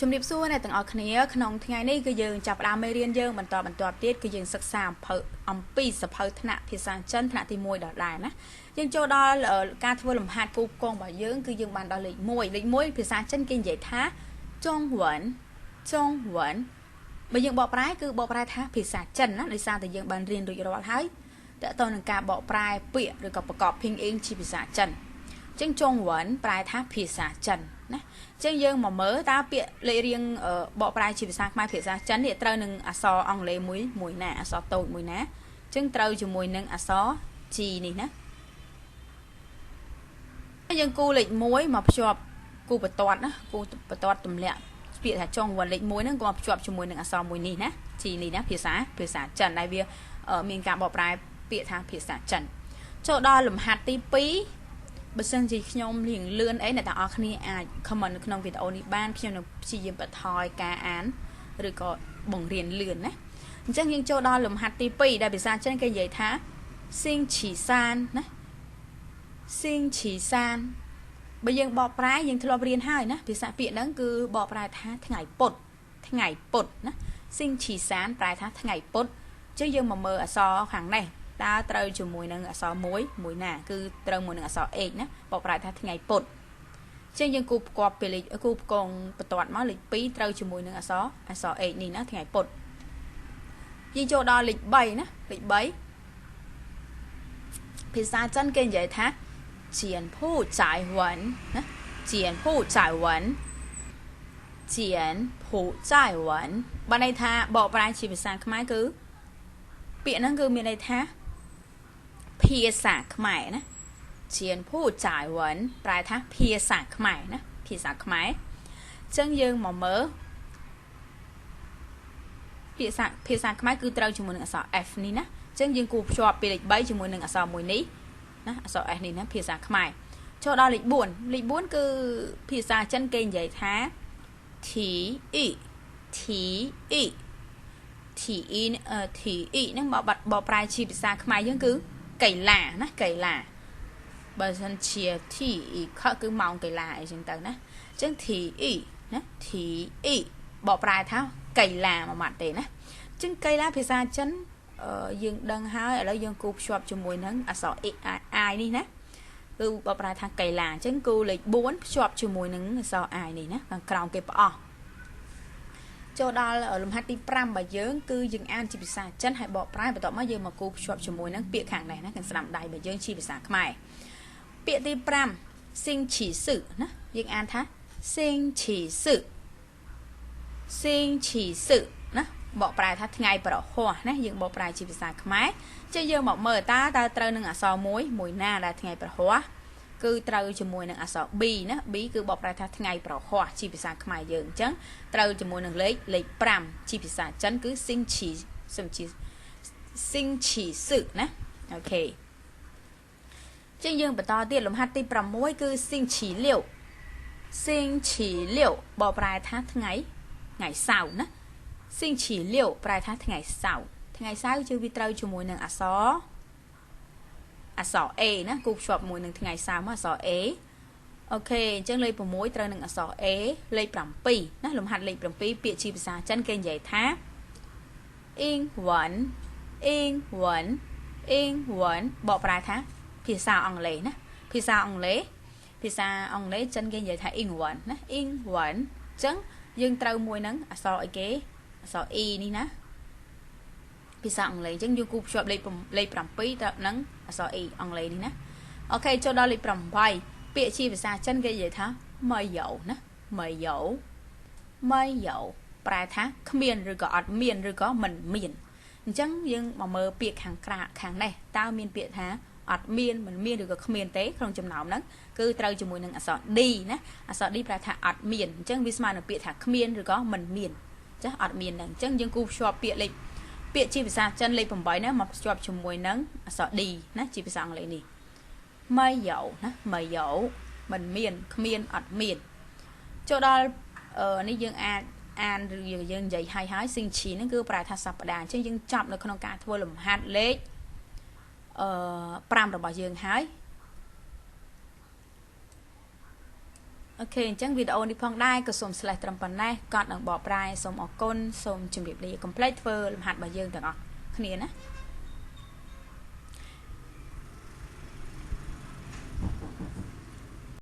ជំរាបសួរអ្នកទាំងអស់គ្នាក្នុងថ្ងៃនេះគឺយើងចាប់ផ្ដើមមេរៀនយើងបន្តបន្តទៀតគឺយើងសិក្សាអំភៅអំពីសភៅថ្នាក់ភាសាចិនថ្នាក់ទី1ដល់ដែរណាយើងចូលដល់ការធ្វើលំហាត់គូកងរបស់យើងគឺយើងបានដល់លេខ1លេខ1ភាសាចិនគេនិយាយថាចុងវ៉ាន់ចុងវ៉ាន់បើយើងបកប្រែគឺបកប្រែថាភាសាចិនណាដោយសារតែយើងបានរៀនរួចរាល់ហើយតើតើនឹងការបកប្រែពាក្យឬក៏ប្រកបភីងអេងជាភាសាចិនអញ្ចឹងចុងវ៉ាន់ប្រែថាភាសាចិនណាអញ្ចឹងយើងមកមើលតើពាក្យលេខរៀងបកប្រែជាភាសាខ្មែរភាសាចិននេះត្រូវនឹងអក្សរអង់គ្លេសមួយមួយណាអក្សរតូចមួយណាអញ្ចឹងត្រូវជាមួយនឹងអក្សរ G នេះណាយើងគូលេខ1មកភ្ជាប់គូបន្ទាត់ណាគូបន្ទាត់ទម្លាក់ពាក្យថាចុងវ៉ាន់លេខ1ហ្នឹងក៏ភ្ជាប់ជាមួយនឹងអក្សរមួយនេះណា G នេះណាភាសាភាសាចិនដែលវាមានការបកប្រែពាក្យថាភាសាចិនចូលដល់លំហាត់ទី2 បើសិនជាខ្ញុំរៀងលឿនអីអ្នកទាំងអស់គ្នាអាច comment នៅក្នុងវីដេអូនេះបានខ្ញុំនឹងព្យាយាមបន្ថយការអានឬក៏បង្រៀនលឿនណាអញ្ចឹងយើងចូលដល់លំហាត់ទី2ដែលភាសាចិនគេនិយាយថាស៊ីងឈីសានណាស៊ីងឈីសានបើយើងបកប្រែយើងធ្លាប់រៀនហើយណាភាសាពាក្យហ្នឹងគឺបកប្រែថាថ្ងៃពុធថ្ងៃពុធណាស៊ីងឈីសានប្រែថាថ្ងៃពុធអញ្ចឹងយើងមកមើលអក្សរខាងនេះ តើត្រូវជាមួយនឹងអក្សរមួយមួយណាគឺត្រូវមួយនឹងអក្សរ h ណាបកប្រែថាថ្ងៃពុធចឹងយើងគូប្រកបពីលេខគូប្រកងបន្ទាត់មកលេខ2ត្រូវជាមួយនឹងអក្សរអក្សរ h នេះណាថ្ងៃពុធយើងចូលដល់លេខ3ណាលេខ3ភាសាចិនគេនិយាយថាជៀនភូចាយវ៉ាន់ណាជៀនភូចាយវ៉ាន់ជៀនភូចាយវ៉ាន់បានន័យថាបកប្រែជាភាសាខ្មែរគឺពាក្យហ្នឹងគឺមានន័យថា ភាសាខ្មែរណាជៀនភូចាយវ៉ាន់ប្រែថាភាសាខ្មែរណាភាសាខ្មែរអញ្ចឹងយើងមកមើលភាសាភាសាខ្មែរគឺត្រូវជាមួយនឹងអក្សរ F នេះណាអញ្ចឹងយើងគូភ្ជាប់ពីលេខ3ជាមួយនឹងអក្សរមួយនេះណាអក្សរ S នេះណាភាសាខ្មែរចូលដល់លេខ4លេខ4គឺភាសាចិនគេនិយាយថា T E T E T E T E ហ្នឹងបើបាត់បកប្រែជាភាសាខ្មែរយើងគឺ កីឡាណាកីឡាបើសិនជា T E ខគឺម៉ោងកីឡាអីចឹងទៅណាអញ្ចឹង T E ណា T E បកប្រែថាកីឡាមួយម៉ាត់ទេណាអញ្ចឹងកីឡាភាសាចិនយើងដឹងហើយឥឡូវយើងគូភ្ជាប់ជាមួយនឹងអក្សរ I នេះណាគឺបកប្រែថាកីឡាអញ្ចឹងគូលេខ4ភ្ជាប់ជាមួយនឹងអក្សរ I នេះណាខាងក្រោមគេផ្អោះ ចូលដល់លំហាត់ទី5របស់យើងគឺយើងអានជាភាសាចិនហើយបកប្រែបន្ទាប់មកយើងមកគូភ្ជាប់ជាមួយនឹងពាក្យខាងនេះណាខាងស្ដាំដៃរបស់យើងជាភាសាខ្មែរពាក្យទី5សិងឈីសឹណាយើងអានថាសិងឈីសឹសិងឈីសឹណាបកប្រែថាថ្ងៃប្រហោះណាយើងបកប្រែជាភាសាខ្មែរចឹងយើងមកមើលតើតើត្រូវនឹងអក្សរមួយមួយណាដែលថ្ងៃប្រហោះ គឺត្រូវជាមួយនឹងអក្សរ B ណា B គឺបកប្រែថាថ្ងៃប្រហោះជាភាសាខ្មែរយើងអញ្ចឹងត្រូវជាមួយនឹងលេខលេខ5ជាភាសាចិនគឺ Sing Chi សំជា Sing Chi សឹកណាអូខេចឹងយើងបន្តទៀតលំហាត់ទី6គឺ Sing Chi លាវ Sing Chi លាវបកប្រែថាថ្ងៃថ្ងៃសៅរ៍ណា Sing Chi លាវប្រែថាថ្ងៃសៅរ៍ថ្ងៃសៅរ៍គឺវាត្រូវជាមួយនឹងអក្សរ អក្សរ A ណាគូភ្ជាប់មួយនឹងថ្ងៃសៅរ៍មកអក្សរ A អូខេអញ្ចឹងលេខ6ត្រូវនឹងអក្សរ A លេខ7ណាលំហាត់លេខ7ពាក្យជាភាសាចិនគេនិយាយថាអ៊ីងវ៉ាន់អ៊ីងវ៉ាន់អ៊ីងវ៉ាន់បកប្រែថាភាសាអង់គ្លេសណាភាសាអង់គ្លេសភាសាអង់គ្លេសចិនគេនិយាយថា England ណា England អញ្ចឹងយើងត្រូវមួយនឹងអក្សរអីគេអក្សរ E នេះណា ភាសាអង់គ្លេសអញ្ចឹងយើងគូភ្ជាប់លេខលេខ7ទៅនឹងអក្សរ E អង់គ្លេសនេះណាអូខេចូលដល់លេខ8ពាក្យជាភាសាចិនគេនិយាយថាម៉ៃយ៉ូណាម៉ៃយ៉ូម៉ៃយ៉ូប្រែថាគ្មានឬក៏អត់មានឬក៏មិនមានអញ្ចឹងយើងមកមើលពាក្យខាងក្រៅខាងនេះតើមានពាក្យថាអត់មានមិនមានឬក៏គ្មានទេក្នុងចំណោមហ្នឹងគឺត្រូវជាមួយនឹងអក្សរ D ណាអក្សរ D ប្រែថាអត់មានអញ្ចឹងវាស្មើនឹងពាក្យថាគ្មានឬក៏មិនមានចាអត់មានហ្នឹងអញ្ចឹងយើងគូភ្ជាប់ពាក្យលេខ ពាក្យជាភាសាចិនលេខ8ណាមកភ្ជាប់ជាមួយនឹងអក្សរ D ណាជាភាសាអង់គ្លេសនេះម៉ៃយ៉ូណាម៉ៃយ៉ូមិនមានគ្មានអត់មានចូលដល់នេះយើងអាចអានឬយើងនិយាយហើយហើយស៊ីងឈីហ្នឹងគឺប្រែថាសប្តាហ៍អញ្ចឹងយើងចាប់នៅក្នុងការធ្វើលំហាត់លេខអឺ5របស់យើងហើយ អូខេអញ្ចឹងវីដេអូនេះផងដែរក៏សូម slash ត្រឹមប៉ុណ្ណេះកត់នឹងបកប្រែសូមអរគុណសូមជម្រាបលាកុំភ្លេចធ្វើលំហាត់របស់យើងទាំងអស់គ្នាណា